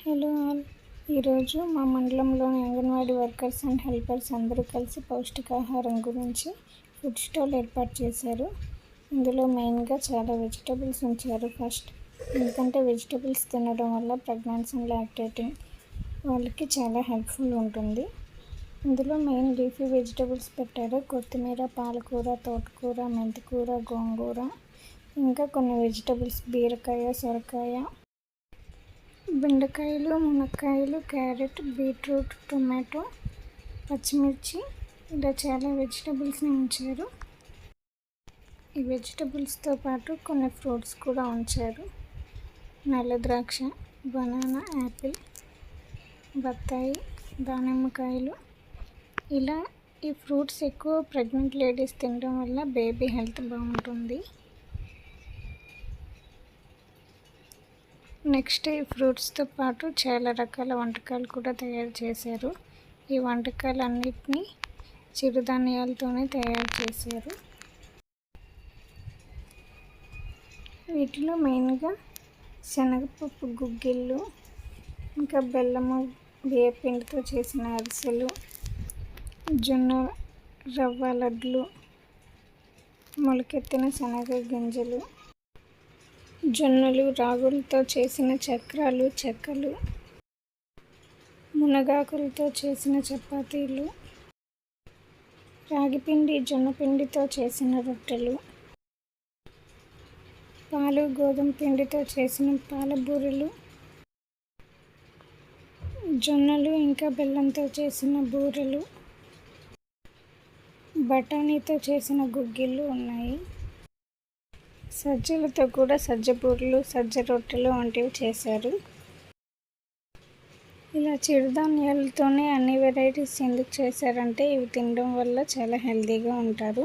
Hello all. ఈరోజు మా మండలంలోని అంగన్వాడీ వర్కర్స్ అండ్ హెల్పర్స్ అందరూ కలిసి పౌష్టికాహారం గురించి ఫుడ్ స్టాల్ ఏర్పాటు చేశారు. ఇందులో మెయిన్గా చాలా వెజిటబుల్స్ ఉంచారు ఫస్ట్. ఎందుకంటే వెజిటబుల్స్ తినడం వల్ల ప్రెగ్నెన్సీ అండ్ లాక్టేటింగ్ వాళ్ళకి చాలా హెల్ప్ఫుల్ ఉంటుంది. ఇందులో మెయిన్ లీఫీ వెజిటబుల్స్ పెట్టారు. కొత్తిమీర పాలకూర తోటకూర మెంతికూర గోంగూర ఇంకా కొన్ని వెజిటబుల్స్ బీరకాయ సొరకాయ బెండకాయలు మునక్కాయలు క్యారెట్ బీట్రూట్ టొమాటో పచ్చిమిర్చి. ఇలా చాలా వెజిటబుల్స్ని ఉంచారు. ఈ వెజిటబుల్స్తో పాటు కొన్ని ఫ్రూట్స్ కూడా ఉంచారు. నల్ల ద్రాక్ష బనానా యాపిల్ బత్తాయి దానిమ్మకాయలు. ఇలా ఈ ఫ్రూట్స్ ఎక్కువ ప్రెగ్నెంట్ లేడీస్ తినడం వల్ల బేబీ హెల్త్ బాగుంటుంది. నెక్స్ట్ ఈ ఫ్రూట్స్తో పాటు చాలా రకాల వంటకాలు కూడా తయారు చేశారు. ఈ వంటకాలన్నిటినీ చిరుధాన్యాలతోనే తయారు చేశారు. వీటిలో మెయిన్గా శనగపప్పు గుగ్గిళ్ళు ఇంకా బెల్లము బియ్యపిండితో చేసిన అరిసెలు జొన్న రవ్వ లడ్లు మొలకెత్తిన శనగ గింజలు జొన్నలు రాగులతో చేసిన చక్రాలు చెక్కలు మునగాకులతో చేసిన చపాతీలు రాగిపిండి జొన్నపిండితో చేసిన రొట్టెలు పాలు గోధుమ పిండితో చేసిన పాలబూరెలు జొన్నలు ఇంకా బెల్లంతో చేసిన బూరెలు బఠానీతో చేసిన గుగ్గిళ్ళు ఉన్నాయి. సజ్జలతో కూడా సజ్జ బూరెలు సజ్జ రొట్టెలు వంటివి చేశారు. ఇలా చిరుధాన్యాలతోనే అన్ని వెరైటీస్ ఎందుకు చేశారంటే ఇవి తినడం వల్ల చాలా హెల్తీగా ఉంటారు.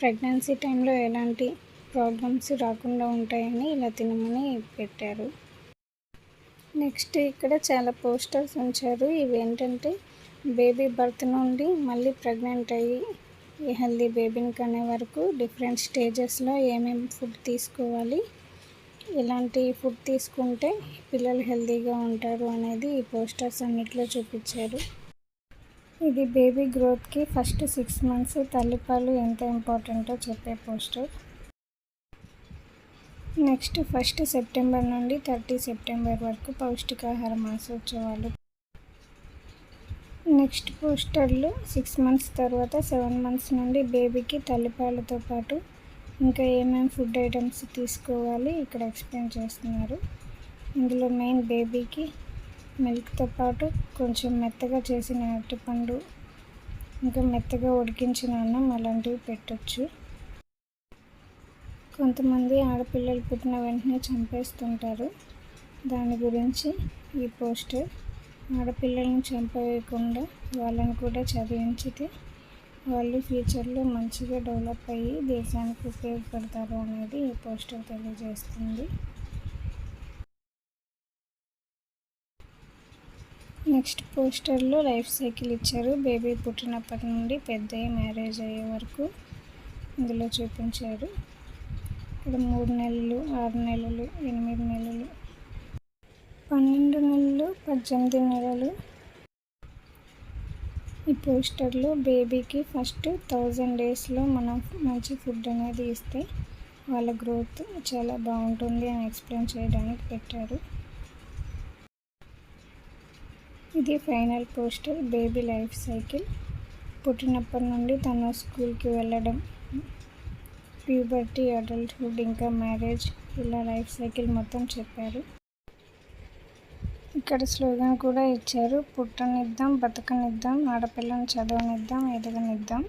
ప్రెగ్నెన్సీ టైంలో ఎలాంటి ప్రాబ్లమ్స్ రాకుండా ఉంటాయని ఇలా తినమని పెట్టారు. నెక్స్ట్ ఇక్కడ చాలా పోస్టర్స్ ఉంచారు. ఇవి ఏంటంటే బేబీ బర్త్ నుండి మళ్ళీ ప్రెగ్నెంట్ అయ్యి ఈ హెల్దీ బేబీని కనే వరకు డిఫరెంట్ స్టేజెస్లో ఏమేమి ఫుడ్ తీసుకోవాలి ఎలాంటి ఫుడ్ తీసుకుంటే పిల్లలు హెల్తీగా ఉంటారు అనేది ఈ పోస్టర్స్ అన్నిట్లో చూపించారు. ఇది బేబీ గ్రోత్కి ఫస్ట్ సిక్స్ మంత్స్ తల్లిపాలు ఎంత ఇంపార్టెంటో చెప్పే పోస్టర్. నెక్స్ట్ ఫస్ట్ సెప్టెంబర్ నుండి థర్టీ సెప్టెంబర్ వరకు పౌష్టికాహార మాసోత్సవాలు. నెక్స్ట్ పోస్టర్లు సిక్స్ మంత్స్ తర్వాత సెవెన్ మంత్స్ నుండి బేబీకి తల్లిపాలతో పాటు ఇంకా ఏమేమి ఫుడ్ ఐటమ్స్ తీసుకోవాలి ఇక్కడ ఎక్స్ప్లెయిన్ చేస్తున్నారు. ఇందులో మెయిన్ బేబీకి మిల్క్తో పాటు కొంచెం మెత్తగా చేసిన అరటిపండు ఇంకా మెత్తగా ఉడికించిన అన్నం అలాంటివి పెట్టచ్చు. కొంతమంది ఆడపిల్లలు పుట్టిన వెంటనే చంపేస్తుంటారు. దాని గురించి ఈ పోస్టర్. ఆడపిల్లలను చంపవేయకుండా వాళ్ళని కూడా చదివించితే వాళ్ళు ఫ్యూచర్లో మంచిగా డెవలప్ అయ్యి దేశానికి ఉపయోగపడతారు అనేది ఈ పోస్టర్ తెలియజేస్తుంది. నెక్స్ట్ పోస్టర్లో లైఫ్ సైకిల్ ఇచ్చారు. బేబీ పుట్టినప్పటి నుండి పెద్ద మ్యారేజ్ అయ్యే వరకు ఇందులో చూపించారు. ఇక్కడ మూడు నెలలు ఆరు నెలలు ఎనిమిది నెలలు పన్నెండు నెలలు పద్దెనిమిది నెలలు. ఈ పోస్టర్లో బేబీకి ఫస్ట్ థౌజండ్ డేస్లో మనం మంచి ఫుడ్ అనేది ఇస్తే వాళ్ళ గ్రోత్ చాలా బాగుంటుంది అని ఎక్స్ప్లెయిన్ చేయడానికి పెట్టారు. ఇది final poster baby life cycle. పుట్టినప్పటి నుండి తను స్కూల్కి వెళ్ళడం ప్యూబర్టీ అడల్ట్హుడ్ ఇంకా మ్యారేజ్ ఇలా లైఫ్ సైకిల్ మొత్తం చెప్పారు. ఇక్కడ స్లోగన్ కూడా ఇచ్చారు. పుట్టనిద్దాం బతకనిద్దాం ఆడపిల్లని చదవనిద్దాం ఎదగనిద్దాం.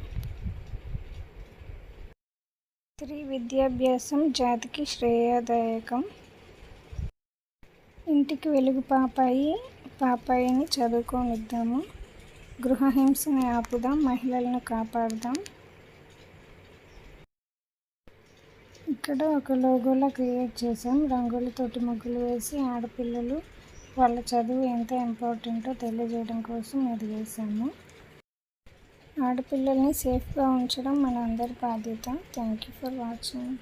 స్త్రీ విద్యాభ్యాసం జాతికి శ్రేయదాయకం. ఇంటికి వెలుగు పాపాయి పాపాయిని చదువుకోనిద్దాము. గృహహింసని ఆపుదాం మహిళలను కాపాడుదాం. ఇక్కడ ఒక లోగోలా క్రియేట్ చేసాం రంగులతోటి ముగ్గులు వేసి ఆడపిల్లలు వాళ్ళ చదువు ఎంత ఇంపార్టెంటో తెలియజేయడం కోసం ఇది వేసాము ఆడపిల్లల్ని సేఫ్గా ఉంచడం మన అందరి బాధ్యత. Thank you for watching.